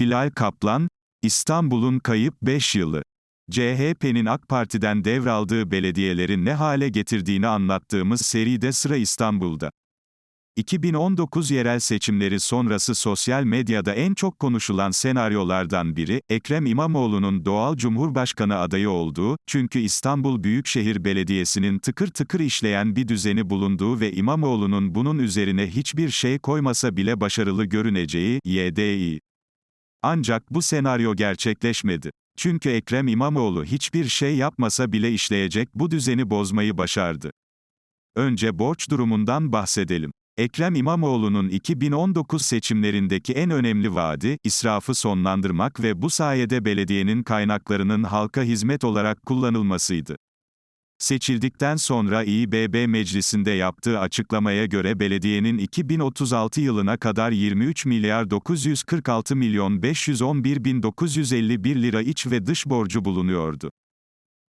Hilal Kaplan, İstanbul'un kayıp 5 yılı. CHP'nin AK Parti'den devraldığı belediyeleri ne hale getirdiğini anlattığımız seride sıra İstanbul'da. 2019 yerel seçimleri sonrası sosyal medyada en çok konuşulan senaryolardan biri, Ekrem İmamoğlu'nun doğal cumhurbaşkanı adayı olduğu, çünkü İstanbul Büyükşehir Belediyesi'nin tıkır tıkır işleyen bir düzeni bulunduğu ve İmamoğlu'nun bunun üzerine hiçbir şey koymasa bile başarılı görüneceği, YDI. Ancak bu senaryo gerçekleşmedi. Çünkü Ekrem İmamoğlu hiçbir şey yapmasa bile işleyecek bu düzeni bozmayı başardı. Önce borç durumundan bahsedelim. Ekrem İmamoğlu'nun 2019 seçimlerindeki en önemli vaadi, israfı sonlandırmak ve bu sayede belediyenin kaynaklarının halka hizmet olarak kullanılmasıydı. Seçildikten sonra İBB meclisinde yaptığı açıklamaya göre belediyenin 2036 yılına kadar 23 milyar 946 milyon 511 bin 951 lira iç ve dış borcu bulunuyordu.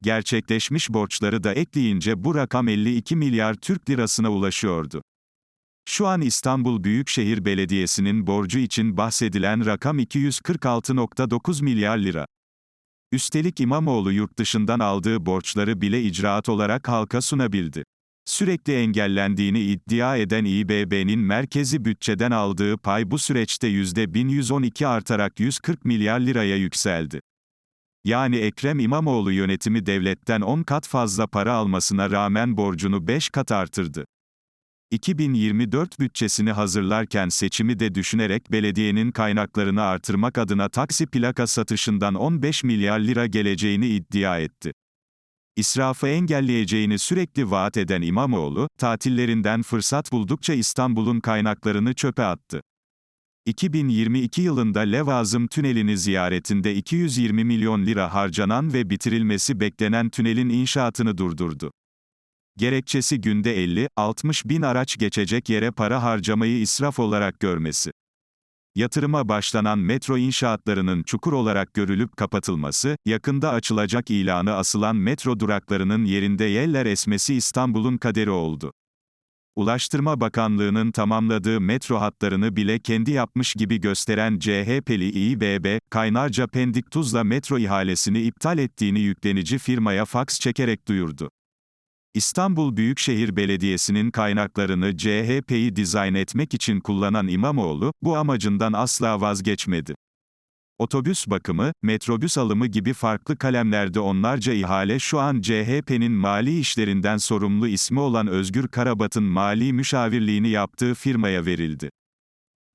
Gerçekleşmiş borçları da ekleyince bu rakam 52 milyar Türk lirasına ulaşıyordu. Şu an İstanbul Büyükşehir Belediyesi'nin borcu için bahsedilen rakam 246.9 milyar lira. Üstelik İmamoğlu yurt dışından aldığı borçları bile icraat olarak halka sunabildi. Sürekli engellendiğini iddia eden İBB'nin merkezi bütçeden aldığı pay bu süreçte %1112 artarak 140 milyar liraya yükseldi. Yani Ekrem İmamoğlu yönetimi devletten 10 kat fazla para almasına rağmen borcunu 5 kat artırdı. 2024 bütçesini hazırlarken seçimi de düşünerek belediyenin kaynaklarını artırmak adına taksi plaka satışından 15 milyar lira geleceğini iddia etti. İsrafı engelleyeceğini sürekli vaat eden İmamoğlu, tatillerinden fırsat buldukça İstanbul'un kaynaklarını çöpe attı. 2022 yılında Levazım Tüneli'ni ziyaretinde 220 milyon lira harcanan ve bitirilmesi beklenen tünelin inşaatını durdurdu. Gerekçesi günde 50-60 bin araç geçecek yere para harcamayı israf olarak görmesi. Yatırıma başlanan metro inşaatlarının çukur olarak görülüp kapatılması, yakında açılacak ilanı asılan metro duraklarının yerinde yeller esmesi İstanbul'un kaderi oldu. Ulaştırma Bakanlığı'nın tamamladığı metro hatlarını bile kendi yapmış gibi gösteren CHP'li İBB, Kaynarca Pendik Tuzla metro ihalesini iptal ettiğini yüklenici firmaya faks çekerek duyurdu. İstanbul Büyükşehir Belediyesi'nin kaynaklarını CHP'yi dizayn etmek için kullanan İmamoğlu, bu amacından asla vazgeçmedi. Otobüs bakımı, metrobüs alımı gibi farklı kalemlerde onlarca ihale şu an CHP'nin mali işlerinden sorumlu ismi olan Özgür Karabat'ın mali müşavirliğini yaptığı firmaya verildi.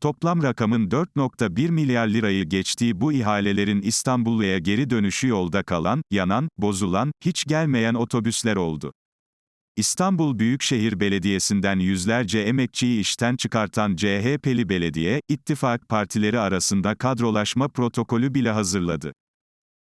Toplam rakamın 4.1 milyar lirayı geçtiği bu ihalelerin İstanbul'a geri dönüşü yolda kalan, yanan, bozulan, hiç gelmeyen otobüsler oldu. İstanbul Büyükşehir Belediyesi'nden yüzlerce emekçiyi işten çıkartan CHP'li belediye, ittifak partileri arasında kadrolaşma protokolü bile hazırladı.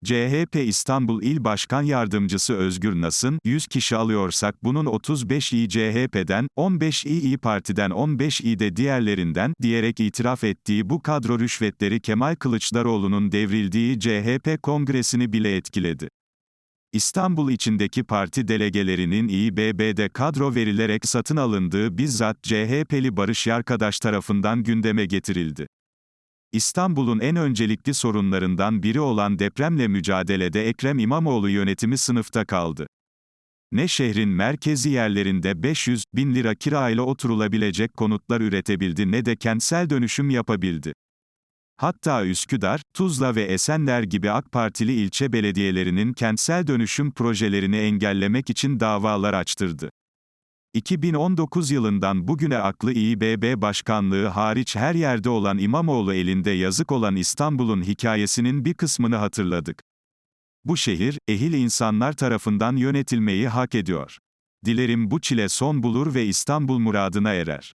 CHP İstanbul İl Başkan Yardımcısı Özgür Nas'ın, 100 kişi alıyorsak bunun 35'i CHP'den, 15'i İyi Parti'den 15'i de diğerlerinden, diyerek itiraf ettiği bu kadro rüşvetleri Kemal Kılıçdaroğlu'nun devrildiği CHP kongresini bile etkiledi. İstanbul içindeki parti delegelerinin İBB'de kadro verilerek satın alındığı bizzat CHP'li Barış Yarkadaş tarafından gündeme getirildi. İstanbul'un en öncelikli sorunlarından biri olan depremle mücadelede Ekrem İmamoğlu yönetimi sınıfta kaldı. Ne şehrin merkezi yerlerinde 500 bin lira kirayla oturulabilecek konutlar üretebildi ne de kentsel dönüşüm yapabildi. Hatta Üsküdar, Tuzla ve Esenler gibi AK Partili ilçe belediyelerinin kentsel dönüşüm projelerini engellemek için davalar açtırdı. 2019 yılından bugüne aklı İBB başkanlığı hariç her yerde olan İmamoğlu elinde yazık olan İstanbul'un hikayesinin bir kısmını hatırladık. Bu şehir, ehil insanlar tarafından yönetilmeyi hak ediyor. Dilerim bu çile son bulur ve İstanbul muradına erer.